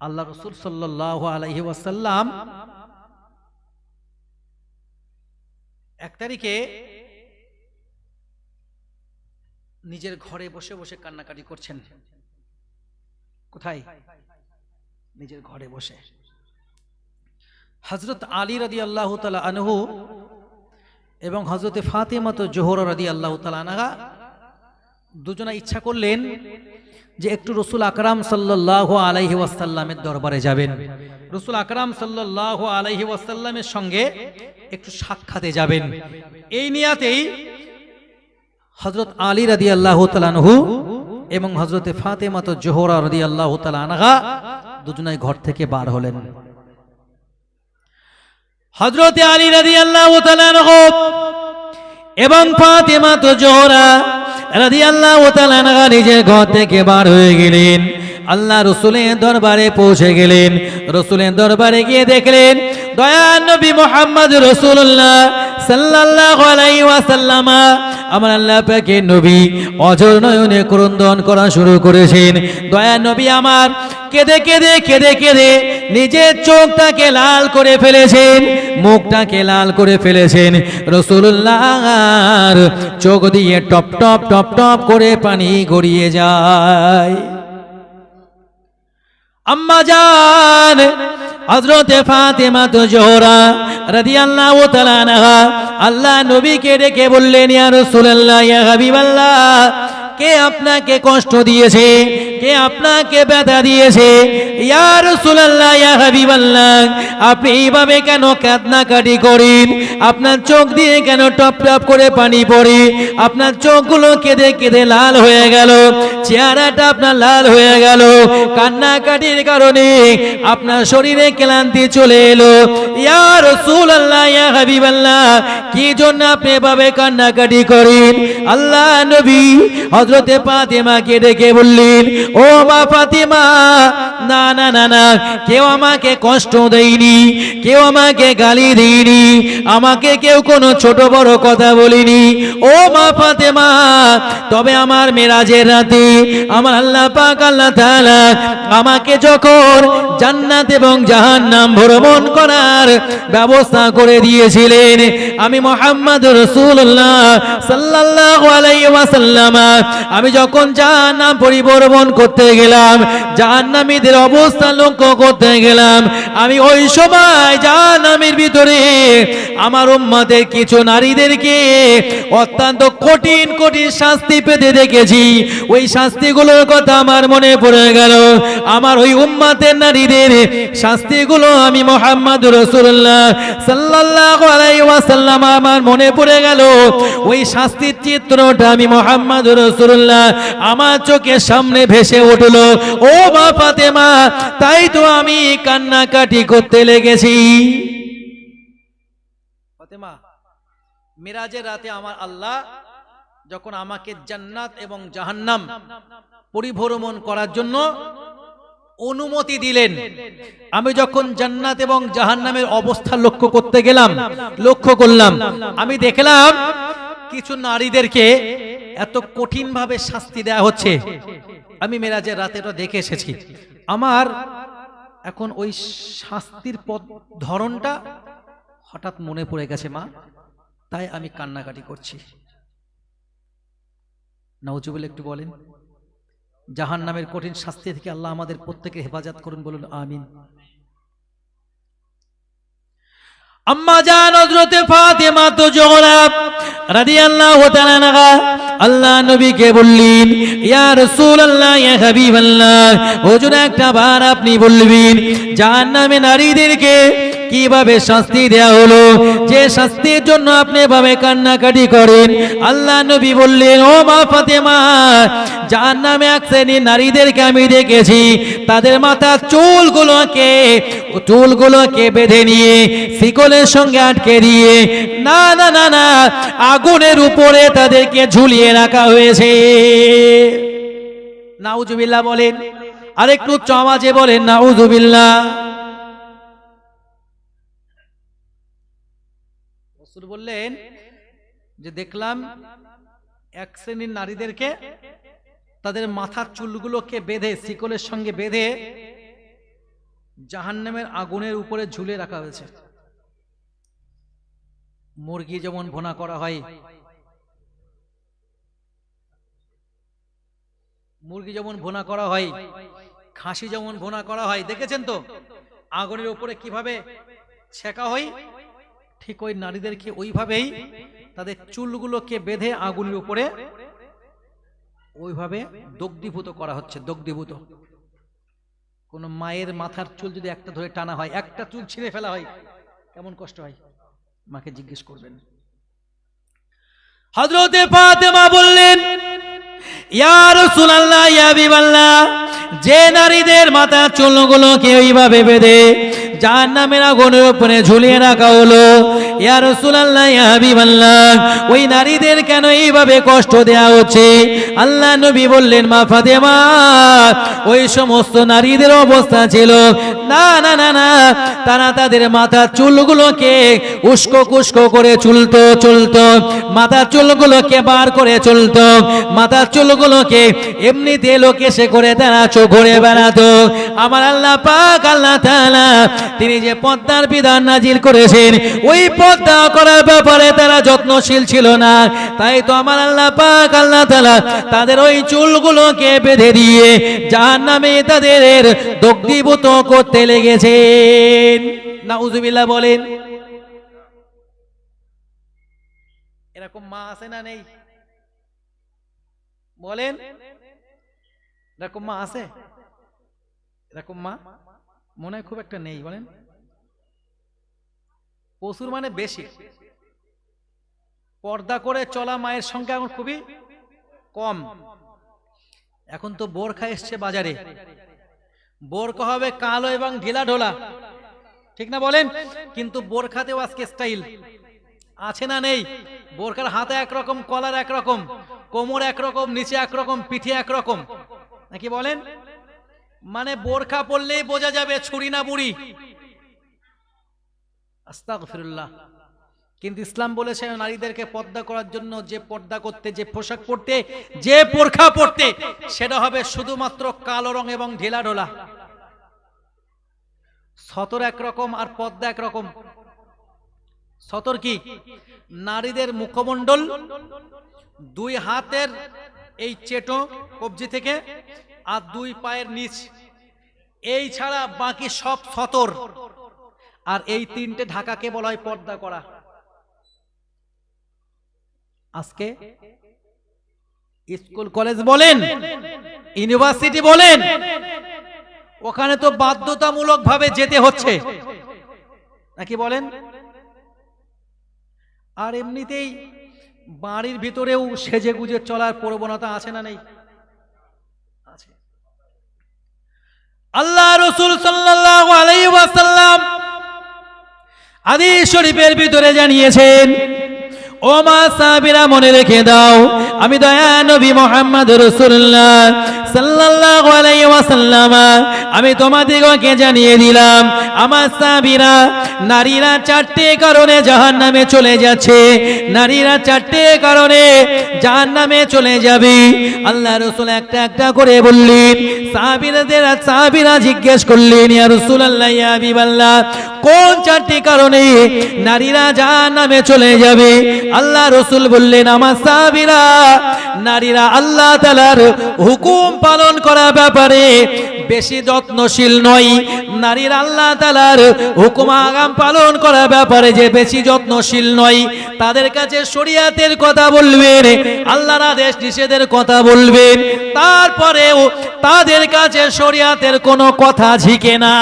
আল্লাহ রসুল সাল্লাহ আলহি ওয়াসাল্লাম এক তারিখে নিজের ঘরে বসে বসে কান্নাকাটি করছেন। কোথায়? নিজের ঘরে বসে। হজরত আলী রাদি আল্লাহ তালা আনহু এবং হজরতে ফাতেমাত জোহর রাদি আল্লাহ তালা আনহা দুজনা ইচ্ছা করলেন যে একটু রসুল আকরাম সাল্লাহ আলাইহি ওয়াসাল্লামের দরবারে যাবেন। রসুল আকরাম সাল্লাহ আলাইহি ওয়াসাল্লামের সঙ্গে একটু সাক্ষাতে যাবেন। এই নিয়াতেই হজরত আলী রাদি আল্লাহ তালানহু এবং হজরতে ফাতেমাত জোহরা রাদি আল্লাহ তালানহা দুজনাই ঘর থেকে বার হলেন। হজরতে আলী রাদি আল্লাহ এবং ফাতেমা তো জোহরা রাদি আল্লাহ তালানহা নিজের ঘর থেকে বার হয়ে গেলেন। আল্লাহ রসুলের দরবারে পৌঁছে গেলেন। রসুলের দরবারে গিয়ে দেখলেন দয়ান নবী মোহাম্মদ রসুল্লাহ সাল্লাল্লাহু আলাইহি ওয়াসাল্লামা, আমার আল্লাহ পাকে করা শুরু করেছেন। দয়া আমার কেঁদে কেঁদে কেঁদে কেঁদে নিজের চোখটাকে লাল করে ফেলেছেন, মুখটাকে লাল করে ফেলেছেন। রসুল্লাহ চোখ দিয়ে টপ টপ টপ টপ করে পানি গড়িয়ে যায়। আম্মা হজরতে ফাতেমা তো জোহরা তাআলা আনহা আল্লাহ নবীকে ডেকে বললেন ইয়া রাসূলুল্লাহ ইয়া হাবিবাল্লাহ কে আপনাকে কষ্ট দিয়েছে? কে আপনাকে ব্যথা দিয়েছে? ইয়া রাসূলুল্লাহ, ইয়া হাবিবাল্লাহ, আপনি এইভাবে কেন কান্নাকাটি করেন? আপনার চোখ দিয়ে কেন টপ টপ করে পানি পড়ে? আপনার চোখগুলো কেঁদে কেঁদে লাল হয়ে গেল। চেহারাটা আপনার লাল হয়ে গেল। কান্নাকাটির কারণে আপনার শরীরে ক্লান্তি চলে এলো। ইয়া রাসূলুল্লাহ, ইয়া হাবিবাল্লাহ, কি জন্য আপনি এভাবে কান্নাকাটি করেন? আল্লাহ নবী হযরতে ফাতেমাকে ডেকে বললেন, ও মা ফাতেমা, না না না না, কেউ আমাকে কষ্ট দেয়নি, কেউ আমাকে গালি দেয়নি, আমাকে কেউ কোনো ছোট বড় কথা বলিনি। ও মা ফাতেমা, তবে আমার মেরাজের রাতে আমার আল্লাহ পাক, আল্লাহ তাআলা আমাকে যখন জান্নাত এবং জাহান্নাম ভ্রমণ করার ব্যবস্থা করে দিয়েছিলেন, আমি মোহাম্মদ রসুল্লাহ সাল্লাল্লাহু আলাইহি ওয়াসাল্লাম আমি যখন জাহান্নাম পরিভ্রমণ করতে গেলাম, জাহান্নামীদের অবস্থা লক্ষ্য করতে গেলাম, আমি ওই সময় জাহান্নামের ভিতরে আমার উম্মাদের কিছু নারীদেরকে অত্যন্ত কঠিন কঠিন শাস্তি পেতে দেখেছি। ওই শাস্তিগুলোর কথা আমার মনে পড়ে গেল। আমার ওই উম্মাতের নারীদের শাস্তিগুলো আমি মোহাম্মদ রসুল্লাহ সাল্লাল্লাহু আলাইহি ওয়াসাল্লাম আমার মনে পড়ে গেল। ওই শাস্তির চিত্রটা আমি মোহাম্মদ রসুল্লাহ আমার চোখের সামনে ভেসে উঠল, ও মা ফাতেমা, তাই তো আমি কান্নাকাটি করতে লেগেছি। মিরাজের রাতে আমার আল্লাহ যখন আমাকে জান্নাত এবং জাহান্নাম পরিভ্রমণ করার জন্য অনুমতি দিলেন, আমি যখন জান্নাত এবং জাহান্নামের অবস্থা লক্ষ্য করতে গেলাম, লক্ষ্য করলাম, আমি দেখলাম কিছু নারীদেরকে এত কঠিন ভাবে শাস্তি দেয়া হচ্ছে। আমি মেরাজের রাতেটা দেখে এসেছি। আমার এখন ওই শাস্তির পদ ধরনটা হঠাৎ মনে পড়ে গেছে, মা। তাই আমি কান্নাকাটি করছি। নওজুবুল একটু বলেন। জাহান নামের কঠিন শাস্তি থেকে আল্লাহ আমাদের প্রত্যেকে হেফাজত করুন, বলুন, আমিন। আম্মা জান হযরতে ফাতেমা তো জোহরা রাদিয়াল্লাহু তাআলা নাগা আল্লাহ নবীকে বললেন, ইয়া রাসূলুল্লাহ, ইয়া হাবিবাল্লাহ, হুজুর একটা বার আপনি বলবেন, জাহান্নামে নারীদেরকে কীভাবে শাস্তি দেয়া হলো? যে শাস্তির জন্য আপনি ভাবে কান্নাকাটি করেন, আল্লাহ নবী বললেন, ও মা ফাতেমা যার নামে এক শ্রেণির নারীদেরকে আমি দেখেছি, তাদের মাথার চুলগুলোকে চুলগুলোকে বেঁধে নিয়ে শিকলের সঙ্গে আটকে দিয়ে, না না না না, আগুনের উপরে তাদেরকে ঝুলিয়ে রাখা হয়েছে। নাউজুবিল্লাহ বলেন, আরেকটু চমাজে বলেন, নাউজুবিল্লাহ। বললেন যে দেখলাম এক শ্রেণির নারীদেরকে তাদের মাথার চুলগুলোকে বেঁধে, শিকলের সঙ্গে বেঁধে জাহান্নামের আগুনের উপরে ঝুলে রাখা হয়েছে। মুরগি যেমন ভোনা করা হয়, মুরগি যেমন ভোনা করা হয়, খাসি যেমন ভোনা করা হয়, দেখেছেন তো? আগুনের উপরে কীভাবে ছেঁকা হয়? ঠিক ওই নারীদেরকে ওইভাবেই তাদের চুলগুলোকে বেঁধে আগুনের উপরে ওইভাবে দগ্ধীভূত করা হচ্ছে, দগ্ধীভূত। কোন মায়ের মাথার চুল যদি একটা ধরে টানা হয়, একটা চুল ছিঁড়ে ফেলা হয়, কেমন কষ্ট হয়? মাকে জিজ্ঞেস করবেন। হজরতে ফাতেমা বললেন যে নারীদের মাথা চুলগুলোকে ওইভাবে বেঁধে জাহান্নামের আগুনের উপরে ঝুলিয়ে রাখা হলো। ইয়ার রাসূলুল্লাহ, ইয়া হাবিবাল্লাহ, ওই নারীদের কেন এইভাবে কষ্ট দেয়া হচ্ছে? আল্লাহ নবী বললেন, মা ফাতেমা, ওই সমস্ত নারীদের অবস্থা ছিল না না না না। তারা তাদের মাথার চুলগুলোকে উস্কো কুস্কো করে চুলতো চুলতো। মাথার চুলগুলোকে বার করে চলতো। মাথার চুলগুলোকে এমনিতে লোকে সে করে তারা চোখ বেড়াতো। আমার আল্লাহ পাক, আল্লাহ তাআলা তিনি যে পদ্মার বিধান নাজিল করেছেন, ওই পদ্মা করার ব্যাপারে তারা যত্নশীল ছিল না। তাই তো আমার আল্লাহ পাক, আল্লাহ তাআলা তাদের ওই চুলগুলোকে বেঁধে দিয়ে জাহান্নামে তাদের দগ্ধীভূত করতে লেগেছেন। না নাউজুবিল্লাহ বলেন, এরকম মা আছে না নেই? বলেন, এরকম মা আছে? এরকম মা মনে হয় খুব একটা নেই, বলেন। প্রচুর মানে বেশি। পর্দা করে চলা মায়ের সংখ্যা এখন খুবই কম। এখন তো বোরখা এসছে বাজারে। বোরখা হবে কালো এবং ঢিলা ঢোলা। ঠিক না বলেন? কিন্তু বোরখাতেও আজকে স্টাইল আছে না নেই? বোরখার হাতে একরকম, কলার একরকম, কোমর একরকম, নিচে একরকম, পিঠে একরকম। নাকি বলেন? মানে বোরখা পরলেই বোঝা যাবে ছুরি না বুড়ি। আস্তাগফিরুল্লাহ। কিন্তু ইসলাম বলেছে নারীদেরকে পর্দা করার জন্য যে পর্দা করতে, যে পোশাক পরতে, যে বোরখা পরতে, সেটা হবে শুধুমাত্র কালো রং এবং ঢিলা ঢোলা। সতর একরকম আর পর্দা একরকম। সতর কি? নারীদের মুখমণ্ডল, দুই হাতের এই চেটো কবজি থেকে আর দুই পায়ের নিচ। এই ছাড়া বাকি সব সতর। আর এই তিনটে ঢাকাকে বলা হয় পর্দা করা। আজকে স্কুল কলেজ বলেন, ইউনিভার্সিটি বলেন ওখানে তো বাধ্যতামূলক ভাবে যেতে হচ্ছে। নাকি বলেন? আর এমনিতেই বাড়ির ভিতরেও সেজে গুজে চলার প্রবণতা আছে না নেই? আল্লাহ রসুল সাল্লাল্লাহু আলাইহি ওয়াসাল্লাম হাদিস শরীফের ভিতরে জানিয়েছেন ও মা সাহাবীরা মনে রেখে দাও, আমি দয়া নবী মোহাম্মদ রাসূলুল্লাহ সাল্লাল্লাহু আলাইহি ওয়াসাল্লাম, আমি তোমাদিগকে জানিয়ে দিলাম, আমার সাহাবীরা নারীরা চারটে কারণে জাহান্নামে চলে যাচ্ছে। নারীরা চারটে কারণে জাহান্নামে চলে যাবে। আল্লাহ রাসূল একটা একটা করে বললেন সাহাবীরাদের সাহাবীরা জিজ্ঞেস করলেন, ইয়া রাসূলুল্লাহ, ইয়া হাবিবাল্লাহ কোন চারটি কারণে নারীরা জাহান্নামে চলে যাবে? আল্লাহ রসুল বললেন, আমার সাহাবীরা, নারীরা আল্লাহ তালার হুকুম পালন করা ব্যাপারে বেশি যত্নশীল নয়। নারীর আল্লাহ তালার হুকুম আগাম পালন করা ব্যাপারে যে বেশি যত্নশীল নয়। তাদের কাছে শরিয়াতের কথা বলবেন, আল্লাহর আদেশ নিষেধের কথা বলবেন, তারপরেও তাদের কাছে শরিয়াতের কোনো কথা ঝিকে না।